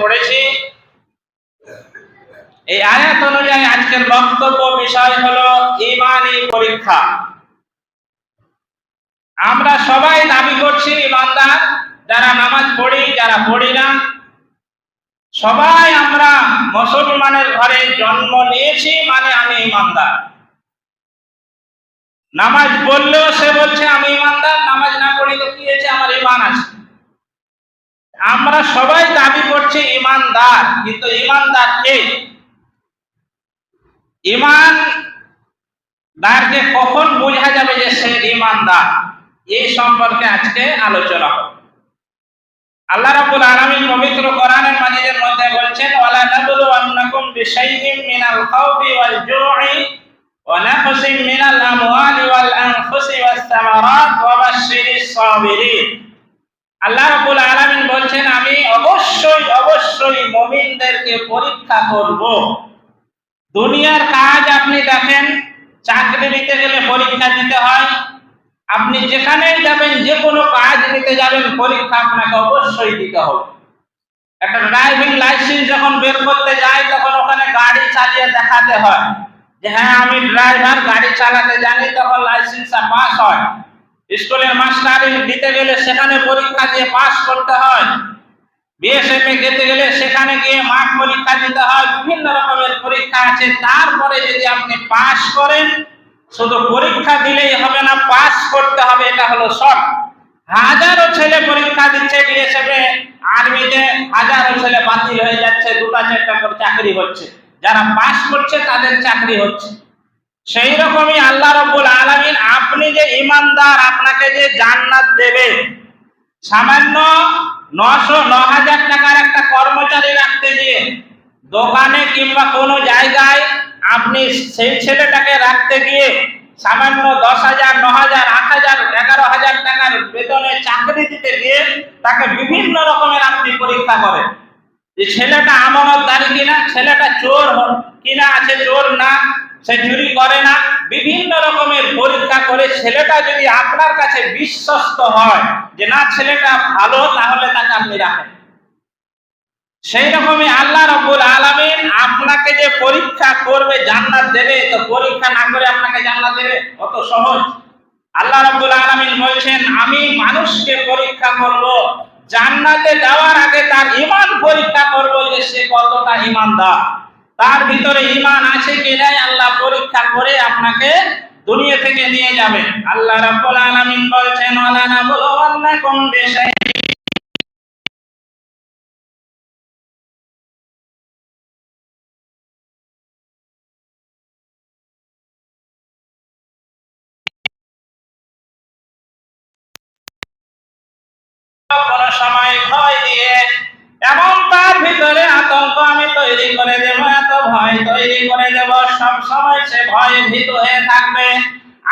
পড়েছি। এই আয়াত অনুযায়ী আজকের বক্তব্য বিষয় হলো ইমানি পরীক্ষা। আমরা সবাই দাবি করছি ইমানদার, যারা নামাজ পড়ি, যারা পড়ি না। সবাই আমরা মুসলমানের ঘরে জন্ম নিয়েছি মানে আমি ইমানদার। নামাজ পড়লেও সে বলছে, আমি ইমানদার, নামাজ না পড়ি তো কি আমার ইমান আছে। আমরা সবাই দাবি করছি ইমানদার, কিন্তু ইমানদার কে? ইমান দারকে কখন বোঝা যাবে যে সে ইমানদার? এই সম্পর্কে আজকে আলোচনা হবে। আল্লাহ রাব্বুল আলামিন পবিত্র কোরআনের মাজিদের মধ্যে বলছেন, ওয়ালা নাবলু আন্নাকুম বিশাইইম মিনাল খাউফি ওয়াল জু'i ওয়া নাকসিম মিনাল আমওয়ালি ওয়াল আনফুসি ওয়াস সামারাত ওয়া বাশশিরিস সাবিরিন। আল্লাহ রাব্বুল আলামিন বলছেন, আমি অবশ্যই অবশ্যই মুমিনদেরকে পরীক্ষা করব। দুনিয়ার কাজ আপনি দেখেন, চাকরি নিতে গেলে পরীক্ষা দিতে হয়। আপনি যেখানেই যাবেন যে কোনো কাজ নিতে যাবেন, পরীক্ষা আপনাকে অবশ্যই দিতে হবে। একটা ড্রাইভিং লাইসেন্স যখন বের করতে যাই তখন ওখানে গাড়ি চালিয়ে দেখাতে হয়। যে হ্যাঁ আমি ড্রাইভার, গাড়ি চালাতে জানি, তখন লাইসেন্সটা পাস হয়। স্কুলের মাস্টারি দিতে গেলে সেখানে পরীক্ষা দিয়ে পাস করতে হয়। বিএসএফ যেতে গেলে সেখানে গিয়ে মাঠ পরীক্ষা দিতে হয়। বিভিন্ন রকমের পরীক্ষা আছে। তারপরে যদি আপনি পাস করেন, শুধু পরীক্ষা দিলেই হবে না পাস করতে হবে, এটা হলো শর্ত। হাজারো ছেলে পরীক্ষা দিচ্ছে বিএসএফে আর্মিতে হাজারো ছেলে বাতিল হয়ে যাচ্ছে দুটা চারটা করে চাকরি হচ্ছে। যারা পাস করছে, তাদের চাকরি হচ্ছে। সেই রকমই আল্লাহ রব্বুল আলামিন আপনি যে ইমানদার আপনাকে যে জান্নাত দেবে, সামান্য নশো ন হাজার টাকার একটা কর্মচারী রাখতে গিয়ে, দোকানে কিংবা কোনো জায়গায় আপনি সেই ছেলেটাকে রাখতে গিয়ে, সামান্য দশ হাজার, ন হাজার, আট হাজার, এগারো হাজার টাকার বেতনে চাকরি দিতে গিয়ে তাকে বিভিন্ন রকমের আপনি পরীক্ষা করেন। যে ছেলেটা আমানতদারি কিনা, ছেলেটা চোর কিনা আছে, চোর না সে চুরি করে না। বিভিন্ন রকমের পরীক্ষা করে ছেলেটা যদি আপনার কাছে বিশ্বস্ত হয় যে না, ছেলেটা ভালো, তাহলে তাকে আপনি রাখেন। সেই রকমই আল্লাহ রব্বুল আলামিন আপনাকে যে পরীক্ষা করবে জান্নাত দেবে, তো পরীক্ষা না করে আপনাকে জান্নাত দেবে? কত সহজ। আল্লাহ রব্বুল আলামিন বলছেন, আমি মানুষকে পরীক্ষা করব, জান্নাতে যাওয়ার আগে তার ঈমান পরীক্ষা করব যে সে কতটা ঈমানদার। তার ভিতরে ঈমান আছে কি নাই? আল্লাহ পরীক্ষা করে আপনাকে দুনিয়া থেকে নিয়ে যাবেন আল্লাহ রাব্বুল আলামিন বলছেন, ওয়ালা নাবলুওয়ান্নাকুম বিশাইইন। কোন সময় ভয় এমন তার ভিতরে আতঙ্ক আমি তৈরি করে দেব, এত ভয় তৈরি করে দেব, সব সময় সে ভয়ে ভীত হয়ে থাকবে।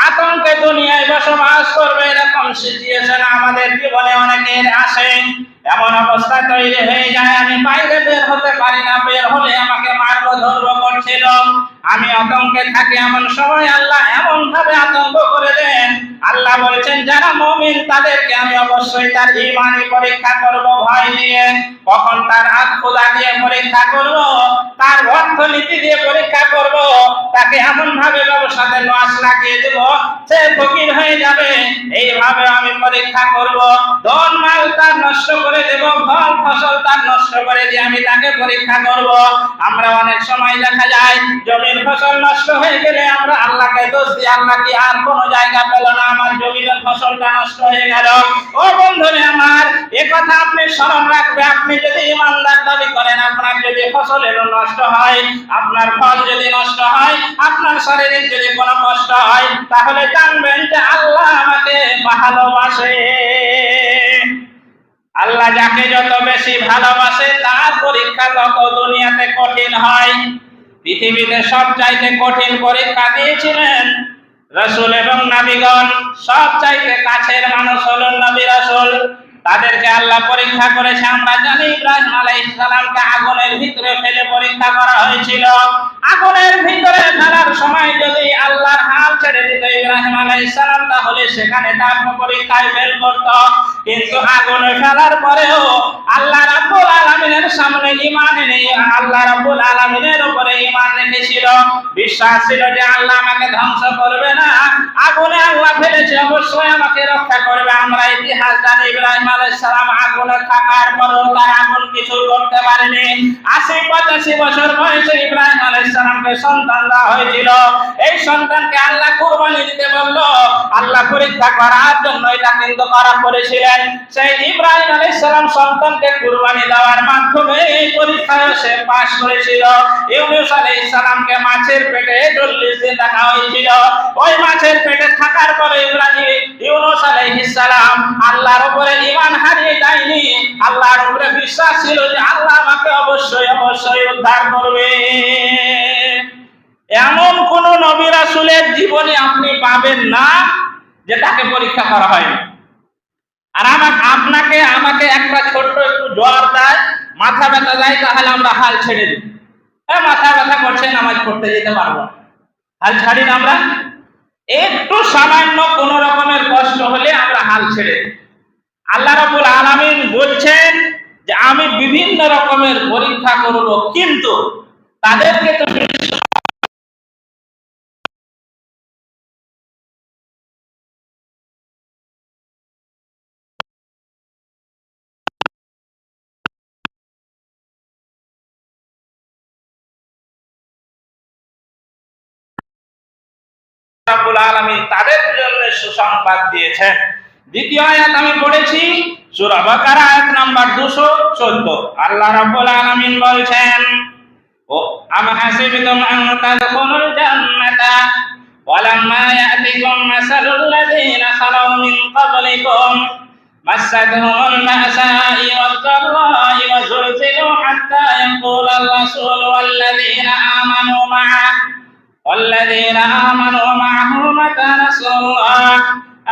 আতঙ্কে দুনিয়ায় বসবাস করবে, এরকম সিচুয়েশন আমাদের জীবনে অনেকের আসে। এমন অবস্থা তৈরি হয়ে যায়, আমি বাইরে বের হতে পারি না, বের হলে আমাকে মারবো ধরবো করছিল। আমি আতঙ্কে থাকি, এমন সময় আল্লাহ এমন ভাবে বলছেন, যারা মুমিন, তাদেরকে আমি অবশ্যই তার ঈমানি পরীক্ষা করব ভয় দিয়ে কখন তার হাত খোদা দিয়ে পরীক্ষা করব, তার অর্থনীতি দিয়ে পরীক্ষা করব, তাকে এমন ভাবে ব্যবসাতে লস লাগিয়ে দেব, সে ফকির হয়ে যাবে। এইভাবে আমি পরীক্ষা করব। ধন, মাল তার নষ্ট করে দেব, ফল, ফসল তার নষ্ট করে দিয়ে আমি তাকে পরীক্ষা করব। আমরা অনেক সময় দেখা যায়, জমির ফসল নষ্ট হয়ে গেলে আমরা আল্লাহকে দোষ দিই, আল্লাহ কি আর কোনো জায়গা পেল না? আমার জমির ফসলটা নষ্ট হয়ে গেল। ও বন্ধুরে আমার, এ কথা আপনি স্মরণ রাখবে। আপনি যদি ইমানদার দাবি করেন, আপনার যদি ফসলের নষ্ট হয়, আপনার ফল যদি নষ্ট হয়, আপনার শরীরে যদি কোনো কষ্ট হয়, তাহলে জানবেন যে আল্লাহ আমাকে ভালোবাসে। আল্লাহ যাকে যত বেশি ভালোবাসে, তার পরীক্ষা তত দুনিয়াতে কঠিন হয়। পৃথিবীতে সব চাইতে কঠিন পরীক্ষা দিয়েছিলেন রসুল এবং নাবিগণ সব চাইতে কাছের মানুষ হলেন নবী রসুল। তাদেরকে আল্লাহ পরীক্ষা করেছে। আমরা জানি ইব্রাহিম আলাইহিস সালামকে আগুনের ভিতরে ফেলে পরীক্ষা করা হয়েছিল। আগুনের ভিতরে ফেলার সময় যদি আল্লাহর হাল ছেড়ে দিত ইব্রাহিম আলাইহিস সালাম, তাহলে সেখানে তার পরীক্ষায় ফেল করত। কিন্তু আগুনে ফেলার পরেও আল্লাহ রাব্বুল আলামিনের সামনে ঈমান এনে আল্লাহ রাব্বুল আলামিনের উপরে ঈমান রেখেছিল। বিশ্বাস ছিল যে আল্লাহ আমাকে ধ্বংস করবে না। আগুনে আল্লাহ ফেলেছে, অবশ্যই আমাকে রক্ষা করবে। আমরা ইতিহাস জানি ইব্রাহিম ইব্রাহিম কুরবানি দেওয়ার মাধ্যমে এই পরীক্ষায় সে পাশ করেছিল। মাছের পেটে 40 দিন হয়েছিল। ওই মাছের পেটে থাকার পরে ঈমান হারিয়ে যায়নি। আল্লাহর উপরে বিশ্বাস ছিল যে আল্লাহ আমাকে অবশ্যই অবশ্যই উদ্ধার করবে। এমন কোন নবী রাসূলের জীবনে আপনি পাবেন না যে তাকে পরীক্ষা করা হয়নি। আর আমাকে আপনাকে, আমাকে একটা ছোট্ট একটু জ্বর দেয়, মাথা ব্যথা দেয়, তাহলে আমরা হাল ছেড়ে দিই। হ্যাঁ মাথা ব্যথা করছে, নামাজ পড়তে যেতে পারব। হাল ছাড়ি না আমরা? একটু সামান্য কোন রকমের কষ্ট হলে আমরা হাল ছেড়ে দিই। আল্লাহ রাব্বুল আলামিন বলছেন যে আমি বিভিন্ন রকমের পরীক্ষা করব, কিন্তু তাদেরকে তুমি রাব্বুল আলামিন তাদের জন্য সুসংবাদ দিয়েছেন। দ্বিতীয় আয়াত আমি পড়েছি সূরা বাকারা আয়াত নাম্বার 214 আল্লাহ রাব্বুল আলামিন বলছেন ও আম হাসিবতুম আন তাদখুলুল জান্নাতা ولما يأتكم مثل الذين خلوا من قبلكم مستهم البأساء والضراء وزلزلوا حتى يقول الرسول والذين آمنوا معه والذين آمنوا معه متى نصر الله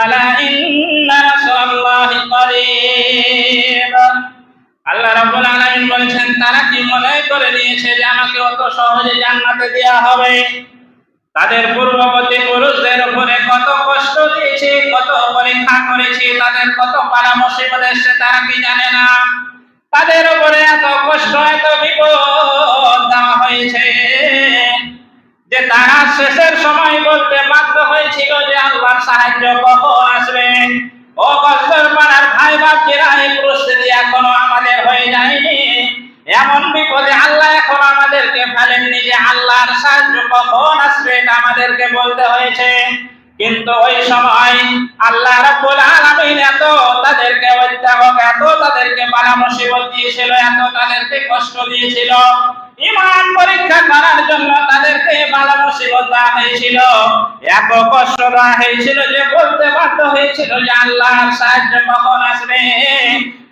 আলা ইন্না রাসূলুল্লাহি করিম আল্লাহ রাব্বুল আলামিন বলেন তারা কি মনে করে নিয়েছে যে আমাকে অত সহজে জান্নাতে দেওয়া হবে? তাদের পূর্ববর্তী পুরুষদের উপরে কত কষ্ট দিয়েছে, কত পরীক্ষা করেছে, তাদের কত পালা মুসিবত এসেছে তারা কি জানে না? তাদের উপরে এত কষ্ট, এত বিপদ দেওয়া হয়েছে। যে তারা শেষের সময় বলতে বাধ্য হয়েছিল যে আল্লাহর সাহায্য কখন আসবে। ও কষ্টের পাড়ার ভাই বাপজিরা এই পরিস্থিতি এখনও আমাদের হয়ে যায়নি। এমন বিপদে আল্লাহ এখন আমাদেরকে ফেলেননি যে আল্লাহর সাহায্য কখন আসবে আমাদেরকে বলতে হয়েছে। কিন্তু ওই সময় আল্লাহ রাব্বুল আলামিন এত তাদেরকে অত্যাবক এত তাদেরকে বালা মুসিবত দিয়েছিল, এত তাদেরকে কষ্ট দিয়েছিল। ইমান পরীক্ষা করার জন্য তাদেরকে বালা মুসিবত দেওয়া হয়েছিল। এত কষ্ট দেওয়া হয়েছিল যে বলতে বাধ্য হয়েছিল যে আল্লাহর সাহায্য কখন আসবে?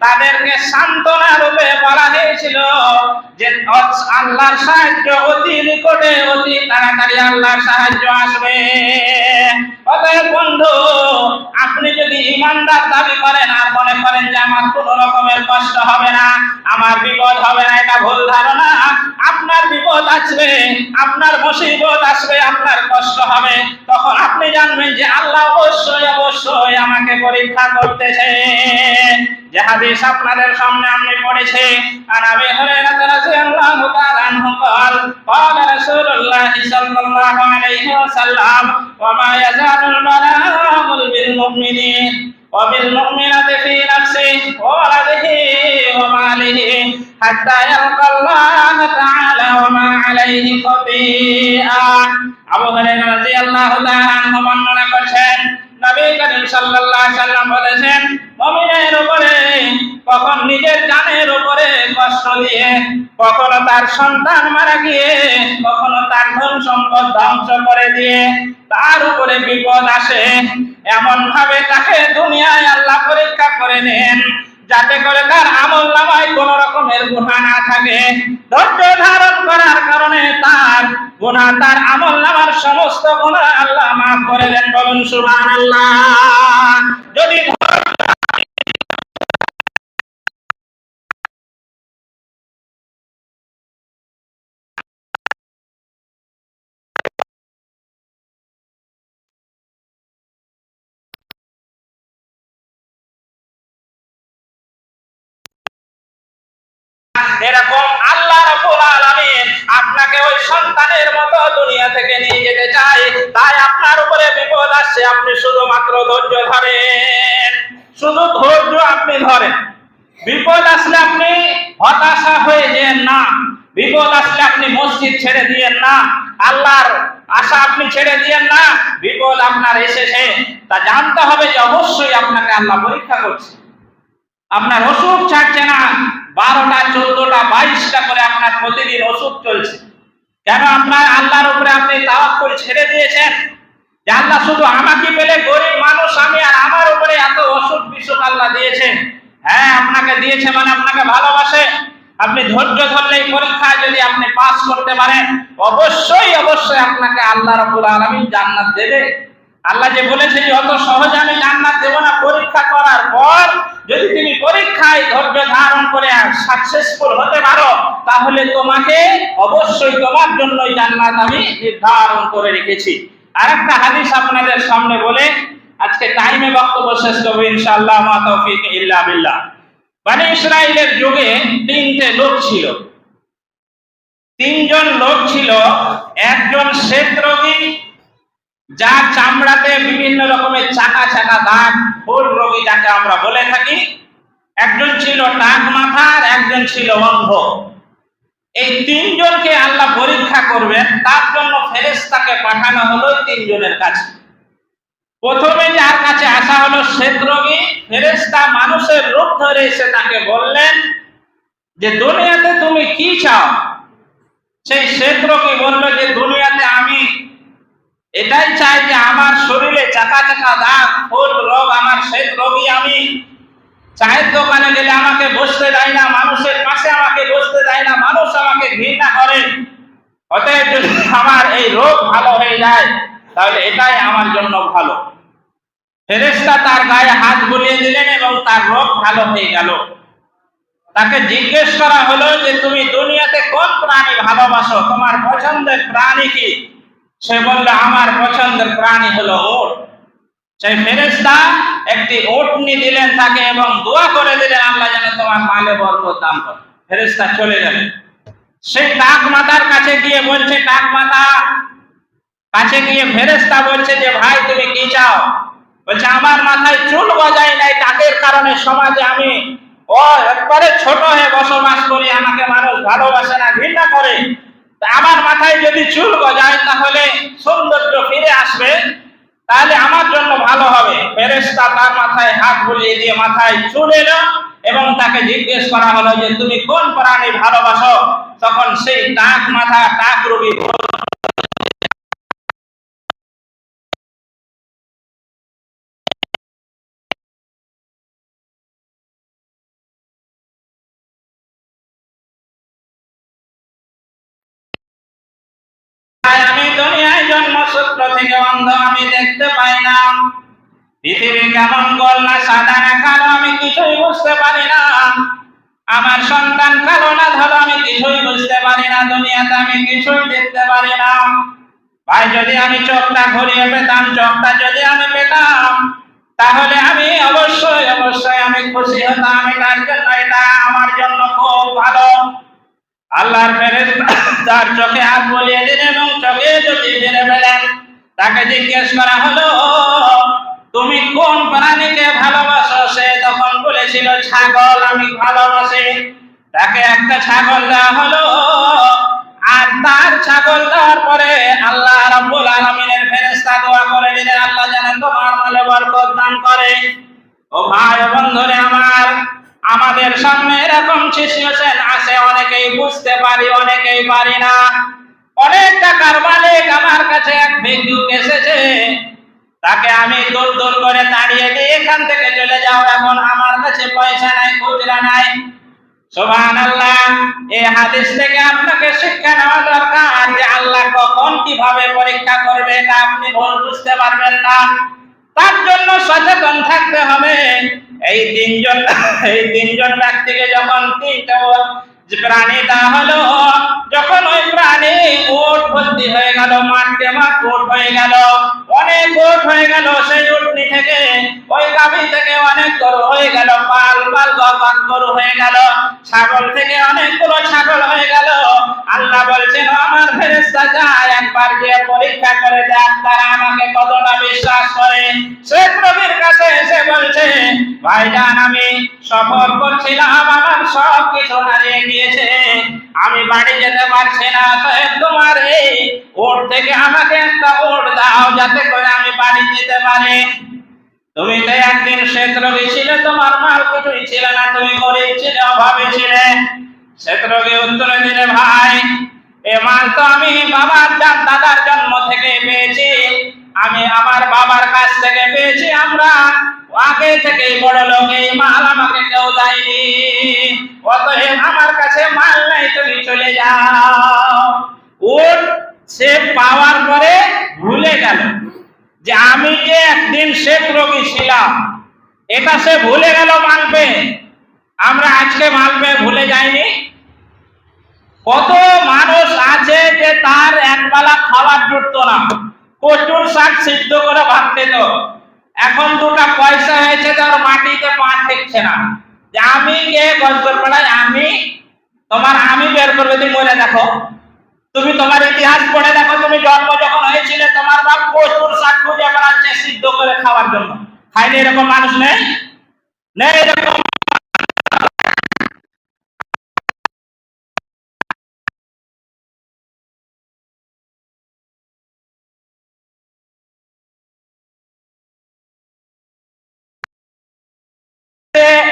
তাদেরকে সান্ত্বনা রূপে বলা হয়েছিল যে আল্লাহর সাহায্য অতি নিকটে, অতি তাড়াতাড়ি আল্লাহর সাহায্য আসবে। অতএব বন্ধু, আপনি যদি ইমানদার দাবি করেন আর মনে করেন যে আমার কোনো রকমের কষ্ট হবে না, আমার বিপদ হবে না, এটা ভুল ধারণা। আপনার বিপদ আসবে, আপনার মুসিবত আসবে, আপনার কষ্ট হবে। তখন আপনি জানবেন যে আল্লাহ অবশ্যই অবশ্যই আমাকে পরীক্ষা করতেছে। যে হাদিস আপনাদের সামনে আমি পড়েছি আর আমি হুরায়রা রাদিয়াল্লাহু তাআলা আনহু قال قال رسول الله صلى الله عليه وسلم وما يزال البلاء بالمؤمنين وبالمؤمنة في نفسه وولده وماله حتى يلقى الله تعالى وما عليه خطيئة আবু হুরায়রা রাদিয়াল্লাহু তাআলা আনহু বর্ণনা করছেন নবী কখন নিজের দিয়ে, কখনো তার সন্তান মারা গিয়ে, কখনো তার ধ্বংস করে দিয়ে, তার উপরে বিপদ আসে। এমন ভাবে তাকে দুনিয়ায় থাকে ধৈর্য ধারণ করার কারণে তার গুণা তার আমল নামার সমস্ত গুণা আল্লাহ মাফ করে দেন। বলুন সুবহানাল্লাহ। যদি ধৈর্য ধরেন। শুধু ধৈর্য আপনি ধরেন। বিপদ আসলে আপনি হতাশা হয়ে যেন না। বিপদ আসলে আপনি মসজিদ ছেড়ে দিয়েন না। আল্লাহর আশা আপনি ছেড়ে দিয়েন না। বিপদ আপনার এসেছে। তা জানতে হবে যে অবশ্যই আপনাকে আল্লাহ পরীক্ষা করছে। আপনার ওষুধ ছাড়ছে না। বারোটা, চোদ্দটা, বাইশটা করে আপনার প্রতিদিন ওষুধ চলছে। কেন আপনার আল্লাহর উপরে আপনি তাওয়াক্কুল ছেড়ে দিয়েছেন? যে আল্লাহ শুধু আমাকে পেলে গরিব মানুষ, আমি আর আমার উপরে এত ওষুধ বিশুদ্ধ আল্লাহ দিয়েছেন। হ্যাঁ আপনাকে দিয়েছে মানে আপনাকে ভালোবাসে। আপনি ধৈর্য ধরলেই পরীক্ষায় যদি আপনি পাস করতে পারেন, অবশ্যই অবশ্যই আপনাকে আল্লাহ রাব্বুল আলামিন জান্নাত দেবে। আল্লাহ যে বলেছে যে, অত সহজে আমি জান্নাত দেব না, পরীক্ষা করার পর যদি তুমি পরীক্ষায় ধৈর্য ধারণ করে সাকসেসফুল হতে পারো, তাহলে তোমাকে অবশ্যই তোমার জন্যই জান্নাত আমি নির্ধারণ করে রেখেছি। আর একটা হাদিস আপনাদের সামনে বলে, আজকে টাইমে বক্তব্য শেষ করব, ইনশাআল্লাহ, মা তৌফিক ইল্লা বিল্লাহ। মানে ইসরায়েলের যুগে তিনটে লোক ছিল। তিনজন লোক ছিল, একজন শ্বেত রোগী যার চামড়াতে বিভিন্ন রকমের চাকা চাকা দাগ ফুল রোগী যাকে আমরা বলে থাকি। একজন ছিল টাক মাথার, একজন ছিল অন্ধ। এই তিনজনকে আল্লাহ পরীক্ষা করবেন, তার জন্য ফেরেশতাকে পাঠানো হলো তিনজনের কাছে। প্রথমে যার কাছে আসা হলো শ্বেত রোগী, ফেরেশতা মানুষের রূপ ধরে এসে তাকে বললেন যে, দুনিয়াতে তুমি কি চাও? সেই শ্বেত রোগী বলল যে, দুনিয়াতে আমি এটাই চাই যে, আমার শরীরে চাকা চাকা দাগ, ফুল, রোগ, আমার শ্বেত রোগী আমি চায়ের দোকানে গেলে আমাকে বসতে দেয় না, মানুষের পাশে আমাকে বসতে দেয় না, মানুষ আমাকে ঘৃণা করে। অতএব যদি আমার এই রোগ ভালো হয়ে যায়, তাহলে এটাই আমার জন্য ভালো। ফেরেশতা তার গায়ে হাত বুলিয়ে দিলেন এবং তার রোগ ভালো হয়ে গেল। তাকে জিজ্ঞেস করা হলো যে, তুমি দুনিয়াতে কোন প্রাণী ভালোবাসো? তোমার পছন্দের প্রাণী কি? সে বলল, আমার পছন্দের প্রাণী হলো ওট। সেই ফেরেশতা একটি ওটনি দিলেন তাকে এবং দোয়া করে দিলেন, আল্লাহ যেন তোমার মালে বরকত দান করে। ফেরেশতা চলে গেলেন সেই টাক মাতার কাছে গিয়ে বলছে টাক মাতা কাছে গিয়ে ফেরেশতা বলছে যে, ভাই, তুমি কি চাও? বলছে, আমার মাথায় চুল গজায় নাই টাকের কারণে সমাজে আমি ও একবারে ছোট হয়ে বসবাস করি, আমাকে মানুষ ভালোবাসে না, ঘৃণা করে। আমার মাথায় যদি চুল গজায়, তাহলে সৌন্দর্য ফিরে আসবে। তাহলে আমার জন্য ভালো হবে। ফেরেশতা তার মাথায় হাত বুলিয়ে দিয়ে মাথায় চুল এলো এবং তাকে জিজ্ঞেস করা হলো যে, তুমি কোন প্রাণী ভালোবাসো? তখন সেই টাক মাথা টাক রোগী পৃথিবী কেমন না সাদা না কালো, আমি কিছুই বুঝতে পারি না। আমার সন্তান কালো না ধরো, আমি কিছুই বুঝতে পারি না। দুনিয়াতে আমি কিছুই দেখতে পারি না। ভাই, যদি আমি চোখটা ঘুরিয়ে পেতাম, চোখটা যদি আমি পেতাম, তাহলে আমি অবশ্যই অবশ্যই আমি খুশি হতাম এটার জন্য এটা আমার জন্য খুব ভালো। আল্লাহর ফেরেশতা তার চোখে হাত বলিয়ে দিন এবং চোখে যদি ফিরে পেলেন, তাকে জিজ্ঞেস করা হলো তুমি কোন প্রাণীকে ভালোবাসো? সে তখন বলেছিল, ছাগল, আমি ভালোবাসি। তাকে একটা ছাগল দেওয়া হলো। আর তার ছাগল দেওয়ার পরে আল্লাহ রাব্বুল আলামিনের ফেরেশতা দোয়া করে দিলেন, আল্লাহ যেন তোমার মালে বরকত দান করে। ও ভাই বন্ধুরে আমার, আমাদের সামনে এরকম সিচুয়েশন আছে, অনেকেই বুঝতে পারি, অনেকেই পারি না। অনেক টাকার মালিক আমার কাছে এক ভিক্ষুক এসেছে। তাকে আমি দূর দূর করে তাড়িয়ে দিয়ে এখান থেকে চলে যাও। এখন আমার কাছে পয়সা নাই, খুচরা নাই। সুবহান আল্লাহ থেকে আপনাকে শিক্ষা নেওয়া দরকার যে আল্লাহ কখন কীভাবে পরীক্ষা করবে আপনি বুঝতে পারবেন না। তার জন্য সচেতন থাকতে হবে। এই তিনজন এই তিনজন ব্যক্তিকে যখন তিনটা প্রাণী হলো, যখন ওই প্রাণী ওট ভর্তি হয়ে গেল, মাঠে মাঠ ওট হয়ে গেল অনেক ওট হয়ে গেল সেই উটনি থেকে। ওই গাভী থেকে অনেক গরু হয়ে গেল, পাল পাল গবান গরু হয়ে গেল। ছাগল থেকে অনেকগুলো ছাগল হয়ে গেল। আল্লাহ বলছেন, আমার ফেরেশতা যায়, একবার যে পরীক্ষা করে দেখ, তারা আমাকে কতটা বিশ্বাস করে। শেখ রবির কাছে এসে বলছে ভাইজান আমি সফর করছিলাম, আমার সব কিছু হারিয়ে গিয়েছে। আমি বাড়ি যেতে পারছি না, তো তোমার এই ওট থেকে আমাকে একটা ওট দাও, যাতে করে আমি বাড়ি যেতে পারি। তুমি তো একদিন শ্বেতরোগী ছিলে, তোমার মাল কিছুই ছিল না, তুমি গরিব ছিলে, অভাবে ছিলে। শ্বেতরোগী উত্তরে দিলে, ভাই এ মাল তো আমি বাবার দাদ দাদার জন্ম থেকে পেয়েছি। আমি আমার বাবার কাছ থেকে পেয়েছি, আমরা আগে থেকে বড় লোক, এই মাল আমাকে কেউ দেয়নি। অতএব আমার কাছে মাল নাই, তুমি চলে যাও। ওর সে পাওয়ার পরে ভুলে গেল যে আমি যে একদিন শেখ রোগী ছিলাম, এটা সে ভুলে গেল মানবে। আমরা আজকে মানবে, ভুলে যাইনি। কত মানুষ আছে যে তার একবেলা খাবার জুটতো না, কচুর শাক সিদ্ধ করে ভাত খেত। এখন দুটা পয়সা হয়েছে, তার মাটিতে পা ঠেকছে না। যে আমি কে? গজগর পাড়ায় আমি। তোমার আমি বের করবে, তুমি মরে দেখো। তুমি তোমার ইতিহাস পড়ে দেখো, তুমি জন্ম যখন হয়েছিলে, তোমার বাপ প্রচুর শাক খুঁজে বেড়াচ্ছে সিদ্ধ করে খাওয়ার জন্য। খাইনি এরকম মানুষ নেই? নেই এরকম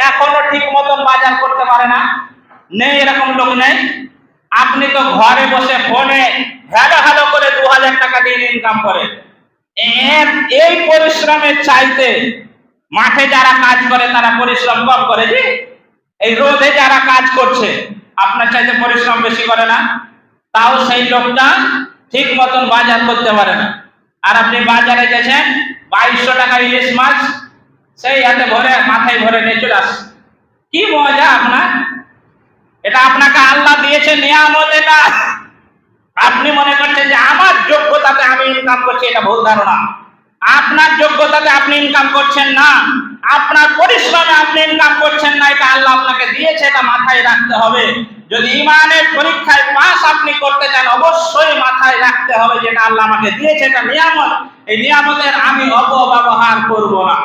এখনও ঠিক মতন বাজার করতে পারে না। নেই এরকম লোক নেই। আপনি তো ঘরে বসে ফোনে হ্যালো হ্যালো করে দু হাজার টাকা দিয়ে ইনকাম করে এই পরিশ্রমের চাইতে মাঠে যারা কাজ করে, তারা পরিশ্রম কম করে জি এই রোদে যারা কাজ করছে, আপনার চাইতে পরিশ্রম বেশি করে না। তাও সেই লোকটা ঠিক মতন বাজার করতে পারে না। আর আপনি বাজারে গেছেন, বাইশশো টাকা ইলিশ মাছ, সেই হাতে ভরে মাথায় ভরে নিয়ে চলে আস কি মজা আপনার! এটা আপনাকে আল্লাহ দিয়েছে, নিয়ামত এটা। আপনি মনে করছেন যে আমার যোগ্যতাতে আমি ইনকাম করছি, এটা ভুল ধারণা। আপনার যোগ্যতাতে আপনি ইনকাম করছেন না। আপনার পরিশ্রমে আপনি ইনকাম করছেন না, এটা আল্লাহ আপনাকে দিয়েছে, এটা মাথায় রাখতে হবে। যদি ইমানের পরীক্ষায় পাস আপনি করতে চান, অবশ্যই মাথায় রাখতে হবে যেটা আল্লাহ আমাকে দিয়েছে, এটা নিয়ামত। এই নিয়ামতের আমি অপব্যবহার করব না।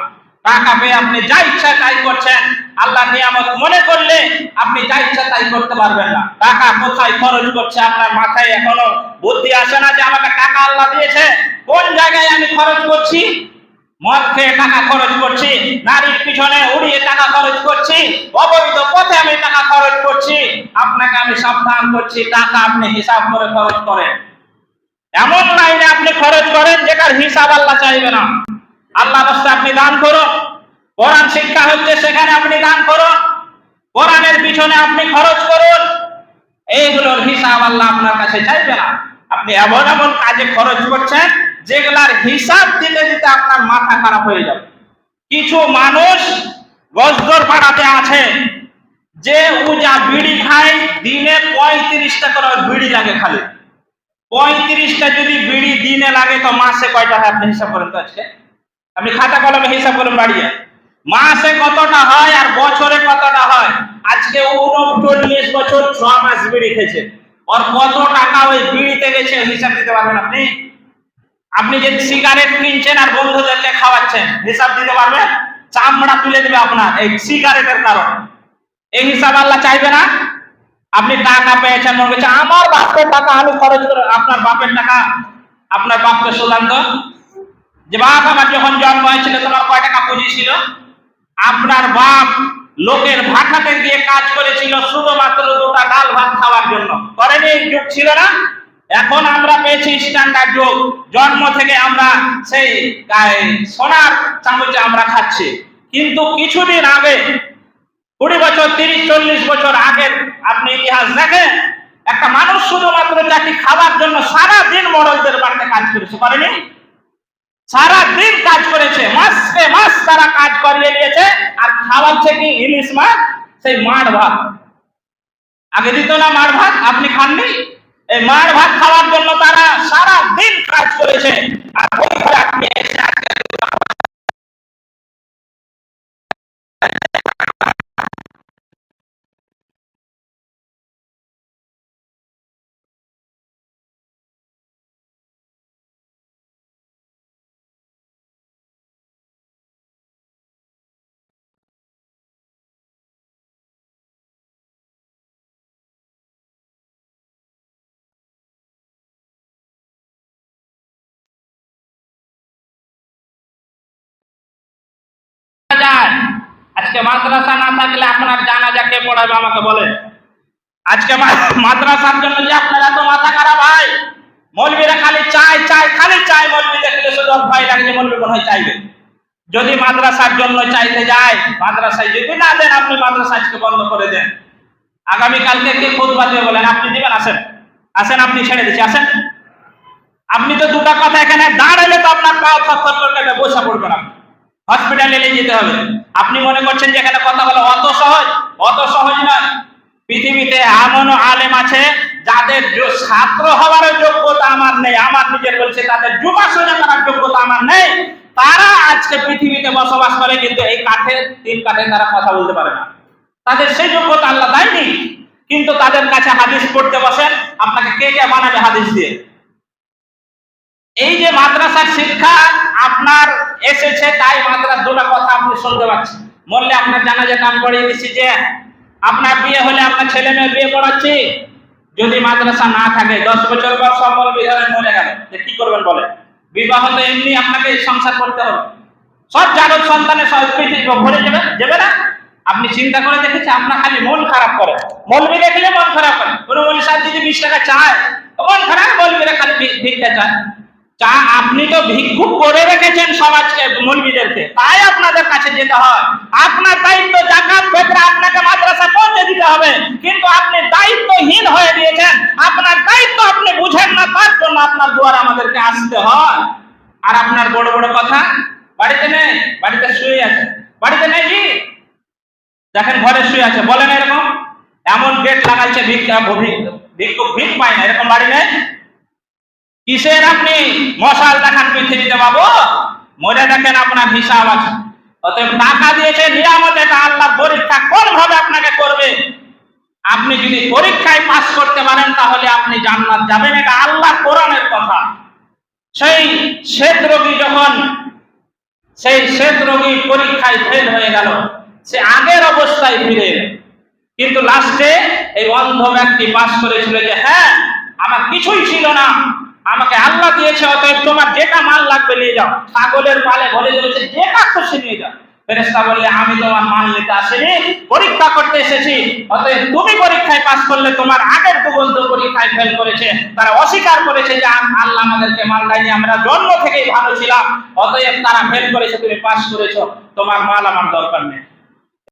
টাকা পেয়ে আপনি যা ইচ্ছা তাই করছেন। আল্লাহ নিয়ামত মনে করলে আপনি যা ইচ্ছা তাই করতে পারবেন না। টাকা কোথায় খরচ করছে আপনার মাথায় এখনও বুদ্ধি আসে না যে আমাকে টাকা আল্লাহ দিয়েছে? কোন জায়গায় আমি খরচ করছি? মদ খেয়ে টাকা খরচ করছি, নারীর পিছনে উড়িয়ে টাকা খরচ করছি, অবৈধ পথে আমি টাকা খরচ করছি, আপনাকে আমি সাবধান করছি, টাকা আপনি হিসাব করে খরচ করেন। এমন লাইনে আপনি খরচ করেন যেটার হিসাব আল্লাহ চাইবে না। আল্লাহ রাস্তায় আপনি দান করুন। কোরআন শিক্ষা হচ্ছে সেখানে আপনি দান করুন, কোরআনের পিছনে আপনি খরচ করুন। এইগুলোর হিসাব আল্লাহ আপনার কাছে চাইবে না। আপনি এমন এমন কাজে খরচ করছেন, যেগুলার হিসাব দিতে দিতে আপনার মাথা খারাপ হয়ে যাবে। কিছু মানুষ গজদর পাড়াতে আছে, যে ও যা বিড়ি খায়, দিনে পঁয়ত্রিশটা করে বিড়ি লাগে খালি। পঁয়ত্রিশটা যদি বিড়ি দিনে লাগে, তো মাসে কয়টা হয়? আপনি হিসাব করেন তো আজকে? আপনি খাতা কলমে হিসাব করেন বাড়িয়ে। মাসে কতটা হয় আর বছরে কতটা হয়? আজকে উনচল্লিশ বছর ছ মাস বিড়ি খেয়েছে। ওর কত টাকা ওই বিড়িতে গেছে হিসাব দিতে পারবেন আপনি? আপনি যে সিগারেট কিনছেন আর বন্ধুদেরকে খাওয়াচ্ছেন, হিসাব দিতে পারবেন? চামড়া তুলে দিবে আপনার, এই সিগারেটের কারণে। এই হিসাব আল্লাহ চাইবে না? আপনি টাকা পেয়েছেন, মনে করছে আমার বাপের টাকা আমি খরচ করে, আপনার বাপের টাকা আপনার বাপকে শোধান তো যে বাপ আমার যখন জন্ম হয়েছিল, তোমার কয় টাকা পুঁজি ছিল? আপনার বাপ লোকের ভাটাতে গিয়ে কাজ করেছিল শুধুমাত্র দুটা ডাল ভাত খাওয়ার জন্য। করেনি, যুগ ছিল না। এখন আমরা পেয়েছি স্ট্যান্ডার্ড যুগ। জন্ম থেকে আমরা সেই সোনার চামচে আমরা খাচ্ছি। কিন্তু কিছুদিন আগে, কুড়ি বছর, তিরিশ, চল্লিশ বছর আগের আপনি ইতিহাস দেখেন একটা মানুষ শুধুমাত্র চাকরি খাবার জন্য সারা দিন মরলদের বাড়িতে কাজ করেছে। করেনি? সারা দিন কাজ করেছে, মাসে মাস তারা কাজ করিয়ে নিয়েছে, আর খাওয়াচ্ছে কি ইলিশ মাছ, সেই মাড় ভাত। আগে দিত না মাড় ভাত, আপনি খাননি? এই মাড় ভাত খাওয়ার জন্য তারা সারা দিন কাজ করেছে। আর ওই এসে আজকে আজকে মাদ্রাসা না থাকলে আপনার জানা জানাজা কে পড়াবে আমাকে বলে আজকে মাদ্রাসার জন্য যে আপনার এত মাথা খারাপ হয় মৌলবীরা খালি চায় চায় খালি চায় মৌলবী দেখলে শুধু ভয় লাগে যে মৌলবী মনে হয় চাইবে। যদি মাদ্রাসার জন্য চাইতে যায় মাদ্রাসায় যদি না দেন আপনি মাদ্রাসা আজকে বন্ধ করে দেন। আগামী কালকে কে খুদবা বলেন আপনি দিবেন আসেন। আসেন আপনি ছেড়ে দিচ্ছি আসেন। আপনি তো দুটো কথা এখানে দাঁড়ালে তো আপনার পা থরথর করে কাঁপবে, বসে পড়বেন আপনি। হসপিটালে নিয়ে যেতে হবে। আপনি মনে করছেন যে এখানে কথা বলা অত সহজ? অত সহজ নয়। পৃথিবীতে এমনও আলেম আছে, যাদের ছাত্র হওয়ার যোগ্যতা আমার নেই, আমার নিজের বলছে, তাদের জুমা সোজা করার যোগ্যতা আমার নেই। তারা আজকে পৃথিবীতে বসবাস করে, কিন্তু এই কাঠে, তিন কাঠে তারা কথা বলতে পারে না। তাদের সেই যোগ্যতা আল্লাহ দেয়নি। কিন্তু তাদের কাছে হাদিস পড়তে বসেন। আপনাকে কে কে বানাবে হাদিস দিয়ে? এই যে মাদ্রাসার শিক্ষা আপনার এসেছে, তাই মাদ্রাস দুটো কথা আপনি শুনতে পাচ্ছেন। বললে আপনার জানা যে নাম পড়িয়ে দিচ্ছি যে, আপনার বিয়ে হলে আপনার ছেলে মেয়ে বিয়ে পড়াচ্ছি? যদি মাদ্রাসা না থাকে, দশ বছর পর সম্বল বিধানে মরে গেল। যে কি করবেন বলে বিবাহ তো এমনি আপনাকে সংসার করতে হবে। সব জাগত সন্তানের সব ভরে যাবে যাবে না? আপনি চিন্তা করে দেখেছি আপনার খালি মন খারাপ করে। মলবি দেখলে মন খারাপ করে। কোনো মলি সাহেব যদি বিশ টাকা চায় মন খারাপ মলবিরা খালি ভিক্ষা চায়। চা আপনি তো ভিক্ষুক করে রেখেছেন সমাজকে, মলবিদেরকে। তাই আপনাদের কাছে যেতে হয়। আপনার দায়িত্ব জাকাত ফেতরা আপনাকে মাদ্রাসা পৌঁছে দিতে হবে। কিন্তু আপনি দায়িত্বহীন হয়ে দিয়েছেন আপনার দায়িত্ব আপনি বুঝেন না, তার জন্য আপনার দুয়ারে আমাদেরকে আসতে হয়। আর আপনার বড় বড় কথা, বাড়িতে নেই, বাড়িতে শুয়ে আছে। বাড়িতে নেই কি? দেখেন ঘরে শুয়ে আছে বলেন এরকম? এমন গেট লাগাইছে ভিক্ষা ভিক- ভিক্ষুক ভিক পায় না, এরকম বাড়ি নেই? কিসের আপনি মশাল দেখান পৃথিবীতে বাবু? মনে দেখেন আপনার হিসাব আছে। অতএব টাকা দিয়েছে, নিয়ামত এটা আল্লাহ পরীক্ষা কোন ভাবে আপনাকে করবে? আপনি যদি পরীক্ষায় পাস করতে পারেন, তাহলে আপনি জান্নাত যাবেন। এটা আল্লাহ কোরআনের কথা। সেই শ্বেত রোগী যখন, সেই শ্বেত রোগী পরীক্ষায় ফেল হয়ে গেল, সে আগের অবস্থায় ফিরে কিন্তু লাস্টে এই অন্ধ ব্যক্তি পাস করেছিল যে হ্যাঁ আমার কিছুই ছিল না। আমাকে আল্লাহ দিয়েছে, অতএব তোমার যেটা মাল লাগবে নিয়ে যাও। ছাগলের পালে ভরে চলেছে যেটা খুশি নিয়ে যাও। ফেরেস্তা বললে, আমি তোমার মাল নিতে আসিনি, পরীক্ষা করতে এসেছি। অতএব তুমি পরীক্ষায় পাস করলে তোমার আগের দু বন্ধু পরীক্ষায় ফেল করেছে। তারা অস্বীকার করেছে যে আল্লাহ আমাদেরকে মাল দেয়নি, আমরা জন্ম থেকেই ভালো ছিলাম। অতএব তারা ফেল করেছে, তুমি পাস করেছ। তোমার মাল আমার দরকার নেই।